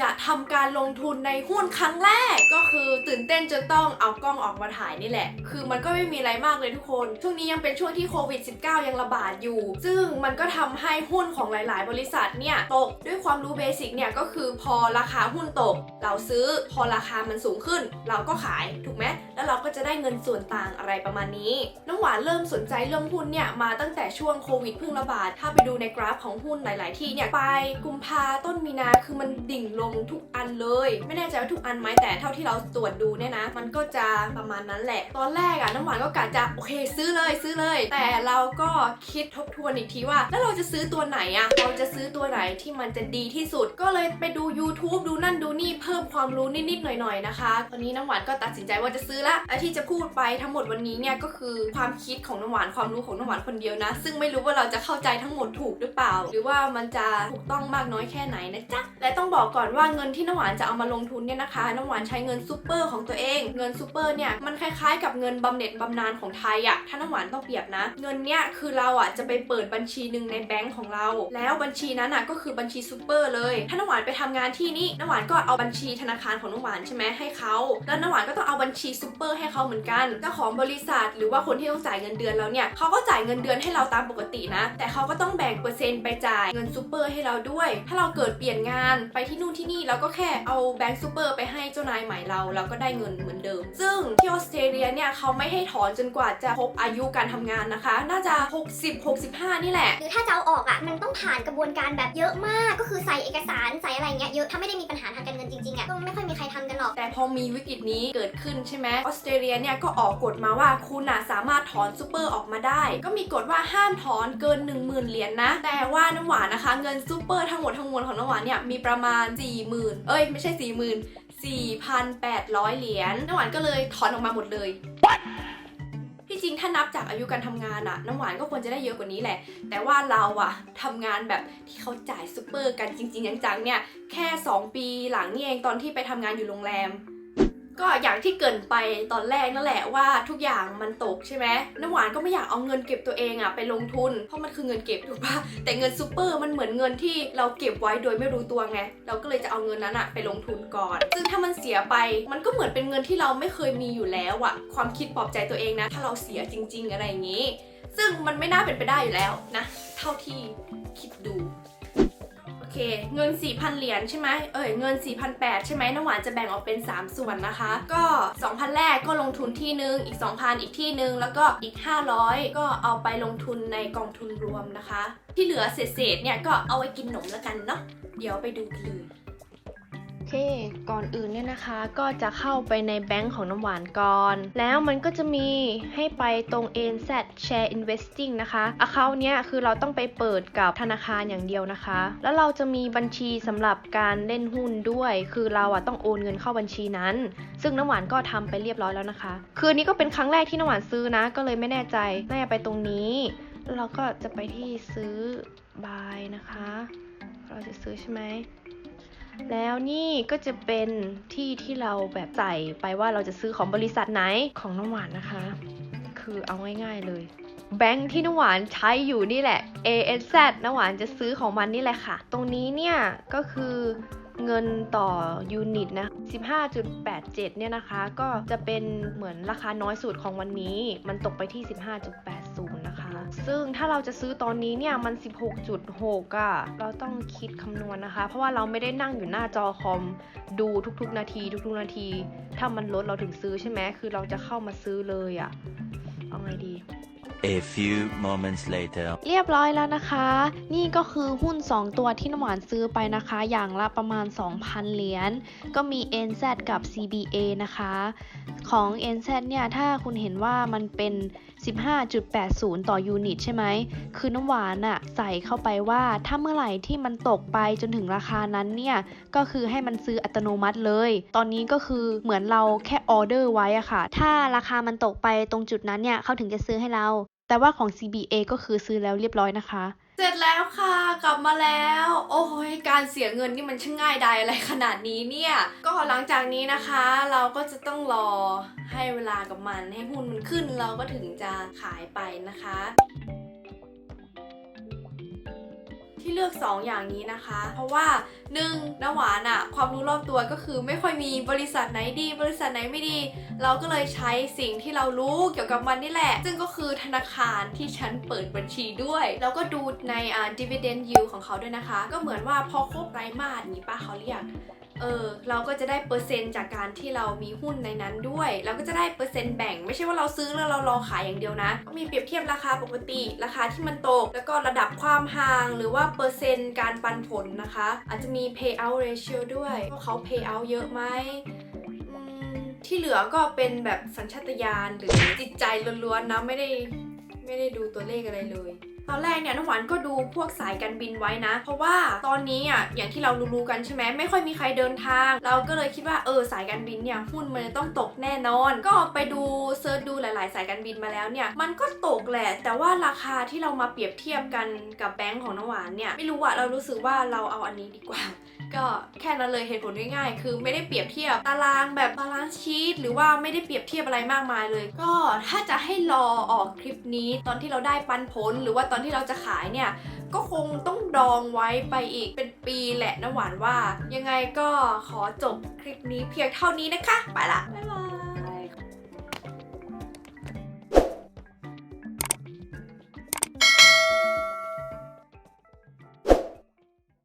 จะทำการลงทุนในหุ้นครั้งแรก ก็คือตื่นเต้นจนต้องเอากล้องออกมาถ่ายนี่แหละ คือมันก็ไม่มีอะไรมากเลยทุกคน ช่วงนี้ยังเป็นช่วงที่โควิด -19 ยังระบาดอยู่ ซึ่งมันก็ทำให้หุ้นของหลาย ๆ บริษัทเนี่ยตกด้วยความรู้เบสิกเนี่ยก็คือพอราคาหุ้นตก เราซื้อพอราคามันสูงขึ้น เราก็ขายถูกไหม แล้วเราก็จะได้เงินส่วนต่างอะไรประมาณนี้ น้องหวานเริ่มสนใจเรื่องหุ้นเนี่ยมาตั้งแต่ช่วงโควิดเพิ่งระบาด ถ้าไปดูในกราฟของหุ้นหลาย ๆ ที่เนี่ยไปกุมภาต้นมีนาคือมันดิ่งลงทุกอันเลย ไม่แน่ใจว่าทุกอันไหมแต่เท่าที่เราตรวจดูเนี่ยนะ มันก็จะประมาณนั้นแหละ ตอนแรกอะน้ำหวานก็กะจะโอเคซื้อเลยซื้อเลย แต่เราก็คิดทบทวนอีกทีว่า แล้วเราจะซื้อตัวไหนอะเราจะซื้อตัวไหนที่มันจะดีที่สุด ก็เลยไปดู YouTube ดูนั่นดูนี่เพิ่มความรู้นิด ๆ หน่อย ๆ นะคะตอนนี้น้ำหวานก็ตัดสินใจว่าจะซื้อละและที่จะพูดไปทั้งหมดวันนี้เนี่ยก็คือความคิดของน้ำหวานความรู้ของน้ำหวานคนเดียวนะ ซึ่งไม่รู้ว่าเราจะเข้าใจทั้งหมดถูกหรือเปล่า หรือว่ามันจะถูกต้องมากน้อยแค่ไหนนะจ๊ะและต้องบอกก่อนว่าเงินที่น้ำหวานจะเอามาลงทุนเนี่ยนะคะน้ำหวานใช้เงินซูเปอร์ของตัวเอง เงินซูเปอร์เนี่ยมันคล้ายๆ กับเงินบำเหน็จบำนาญของไทยอะถ้าน้ำหวานต้องเปรียบนะ เงินเนี่ยคือเราอะจะไปเปิดบัญชีหนึ่งในแบงก์ของเรา แล้วบัญชีนั้นอะก็คือบัญชีซูเปอร์เลย ถ้าน้ำหวานไปทำงานที่นี่น้ำหวานก็เอาบัญชีธนาคารของน้ำหวานใช่ไหมให้เขาแล้วน้ำหวานก็ต้องเอาบัญชีซูเปอร์ให้เขาเหมือนกันเจ้าของบริษัทหรือว่าคนที่ต้องจ่ายเงินเดือนเราเนี่ยเขาก็จ่ายเงินเดือนให้เราตามปกตินะ แต่เขาก็ต้องแบ่งเปอร์เซ็นต์ไปจ่ายเงินซูเปอร์ให้เราด้วย ถ้าเราเกิดเปลี่ยนงานไปที่นู่นที่นี่เราก็แค่เอาแบงก์ซูเปอร์ไปให้เจ้านายใหม่เราเราก็ได้เงินเหมือนเดิม ซึ่งที่ออสเตรเลียเนี่ยเขาไม่ให้ถอนจนกว่าจะครบอายุการทำงานนะคะ น่าจะ 60 65 นี่แหละ หรือถ้าจะเอาออกอะมันต้องผ่านกระบวนการแบบเยอะมากก็คือใส่เอกสารใส่อะไรเงี้ยเยอะถ้าไม่ได้มีปัญหาทางการเงินจริงๆอะก็ไม่ค่อยมีใครทำกันหรอกแต่พอมีวิกฤตนี้เกิดขึ้นใช่ไหมออสเตรเลียเนี่ยก็ออกกฎมาว่าคุณน่ะสามารถถอนซูเปอร์ออกมาได้ ก็มีกฎว่าห้ามถอนเกิน 1 0,000 เหรียญนะ แต่ว่าน้ำหวานนะคะเงินซูเปอร์ทั้งหมดทั้งมวลของน้ำหวานเนี่ยมีประมาณ 40,000 เอ้ยไม่ใช่ 40,000 4,800 เหรียญน้ำหวานก็เลยถอนออกมาหมดเลยที่จริงถ้านับจากอายุการทำงานอะน้ำหวานก็ควรจะได้เยอะกว่านี้แหละ แต่ว่าเราอะทำงานแบบที่เขาจ่ายซูเปอร์กันจริง ๆ จังๆเนี่ยแค่ 2 ปีหลังนี่เองตอนที่ไปทำงานอยู่โรงแรม ก็อย่างที่เกินไปตอนแรกนั่นแหละว่าทุกอย่างมันตกใช่ไหมน้ำหวานก็ไม่อยากเอาเงินเก็บตัวเองอะไปลงทุน เพราะมันคือเงินเก็บถูกปะแต่เงินซูเปอร์มันเหมือนเงินที่เราเก็บไว้โดยไม่รู้ตัวไง เราก็เลยจะเอาเงินนั้นอะไปลงทุนก่อน ซึ่งถ้ามันเสียไปมันก็เหมือนเป็นเงินที่เราไม่เคยมีอยู่แล้วอะความคิดปลอบใจตัวเองนะ ถ้าเราเสียจริง ๆ อะไรอย่างนี้ ซึ่งมันไม่น่าเป็นไปได้อยู่แล้วนะ เท่าที่คิดดู เคเงิน 4,000 เหรียญใช่ไหมเอ่ยเงิน 4,800 ใช่ไหมน้ำหวานจะแบ่งออกเป็น 3 ส่วนนะคะ ก็ 2,000 แรกก็ลงทุนที่นึง อีก 2,000 อีกที่นึง แล้วก็อีก 500 ก็เอาไปลงทุนในกองทุนรวมนะคะ ที่เหลือเศษๆเนี่ยก็เอาไว้กินขนมแล้วกันเนาะเดี๋ยวไปดูกันเลย เค ก่อนอื่นเนี่ยนะคะก็จะเข้าไปในแบงก์ของน้ำหวานก่อน แล้วมันก็จะมีให้ไปตรง ANZ Share Investing นะคะ account เนี้ยคือเราต้องไปเปิดกับธนาคารอย่างเดียวนะคะ แล้วเราจะมีบัญชีสำหรับการเล่นหุ้นด้วย คือเราอะต้องโอนเงินเข้าบัญชีนั้น ซึ่งน้ำหวานก็ทำไปเรียบร้อยแล้วนะคะ คืนนี้ก็เป็นครั้งแรกที่น้ำหวานซื้อนะ ก็เลยไม่แน่ใจน่าจะไปตรงนี้แล้วเราก็จะไปที่ซื้อ buy นะคะ เราจะซื้อใช่ไหม แล้วนี่ก็จะเป็นที่ที่เราแบบใส่ไปว่าเราจะซื้อของบริษัทไหนของน้ำหวานนะคะ คือเอาง่ายๆเลยแบงค์ที่น้ำหวานใช้อยู่นี่แหละ ANZ น้ำหวานจะซื้อของมันนี่แหละค่ะ ตรงนี้เนี่ยก็คือเงินต่อยูนิตนะ 15.87 เนี่ยนะคะ ก็จะเป็นเหมือนราคาน้อยสุดของวันนี้ มันตกไปที่ 15.8 ซึ่งถ้าเราจะซื้อตอนนี้เนี่ยมัน 16.6อะเราต้องคิดคำนวณนะคะ เพราะว่าเราไม่ได้นั่งอยู่หน้าจอคอมดูทุกๆ นาที ทุกๆ นาที ถ้ามันลดเราถึงซื้อใช่ไหมคือเราจะเข้ามาซื้อเลยอะเอาไงดี A few moments later. เรียบร้อยแล้วนะคะ นี่ก็คือหุ้น 2 ตัวที่น้ำหวานซื้อไปนะคะ อย่างละประมาณ 2,000 เหรียญ ก็มี NZ กับ CBA นะคะ ของ NZ เนี่ย ถ้าคุณเห็นว่ามันเป็น15.80 ต่อยูนิตใช่ไหม คือน้ำหวานอะใส่เข้าไปว่าถ้าเมื่อไหร่ที่มันตกไปจนถึงราคานั้นเนี่ย ก็คือให้มันซื้ออัตโนมัติเลย ตอนนี้ก็คือเหมือนเราแค่ออเดอร์ไว้อะค่ะ ถ้าราคามันตกไปตรงจุดนั้นเนี่ยเขาถึงจะซื้อให้เรา แต่ว่าของ CBA ก็คือซื้อแล้วเรียบร้อยนะคะ เสร็จแล้วค่ะกลับมาแล้ว โอ้ยการเสียเงินนี่มันช่างง่ายดายอะไรขนาดนี้เนี่ย ก็หลังจากนี้นะคะ เราก็จะต้องรอให้เวลากับมันให้หุ้นมันขึ้นเราก็ถึงจะขายไปนะคะ ทีที่เลือก 2 อย่างนี้นะคะ เพราะว่า 1. น้ำหวานอะความรู้รอบตัวก็คือไม่ค่อยมีบริษัทไหนดี บริษัทไหนไม่ดี เราก็เลยใช้สิ่งที่เรารู้เกี่ยวกับมันนี่แหละ ซึ่งก็คือธนาคารที่ฉันเปิดบัญชีด้วย แล้วก็ดูในอ่า dividend yield ของเขาด้วยนะคะ ก็เหมือนว่าพอครบไตรมาสนี้ป้าเขาเรียกเออเราก็จะได้เปอร์เซ็นต์จากการที่เรามีหุ้นในนั้นด้วย เราก็จะได้เปอร์เซ็นต์แบ่ง ไม่ใช่ว่าเราซื้อแล้วเรารอขายอย่างเดียวนะก็มีเปรียบเทียบราคาปกติ ราคาที่มันตก แล้วก็ระดับความห่าง หรือว่าเปอร์เซ็นต์การปันผลนะคะ อาจจะมีี payout ratio ด้วยว่าเขา payout เยอะไหมที่เหลือก็เป็นแบบสัญชาตญาณหรือจิตใจล้วนๆนะไม่ได้ไม่ได้ดูตัวเลขอะไรเลย ตอนแรกเนี่ยน้ำหวานก็ดูพวกสายการบินไว้นะ เพราะว่าตอนนี้อะอย่างที่เรารู้ๆกันใช่ไหมไม่ค่อยมีใครเดินทาง เราก็เลยคิดว่าเออสายการบินเนี่ยหุ้นมันจะต้องตกแน่นอน ก็ไปดูเซ สายการบินมาแล้วเนี่ย มันก็ตกแหละ แต่ว่าราคาที่เรามาเปรียบเทียบกันกับแบงก์ของน้ำหวานเนี่ย ไม่รู้อะเรารู้สึกว่าเราเอาอันนี้ดีกว่า ก็แค่นั้นเลยเหตุผลง่ายๆ คือไม่ได้เปรียบเทียบตารางแบบบาลานซ์ชีตหรือว่าไม่ได้เปรียบเทียบอะไรมากมายเลย ก็ถ้าจะให้รอออกคลิปนี้ตอนที่เราได้ปันผล หรือว่าตอนที่เราจะขายเนี่ยก็คงต้องดองไว้ไปอีกเป็นปีแหละนะหวานว่า ยังไงก็ขอจบคลิปนี้เพียงเท่านี้นะคะ ไปละ บ๊ายบาย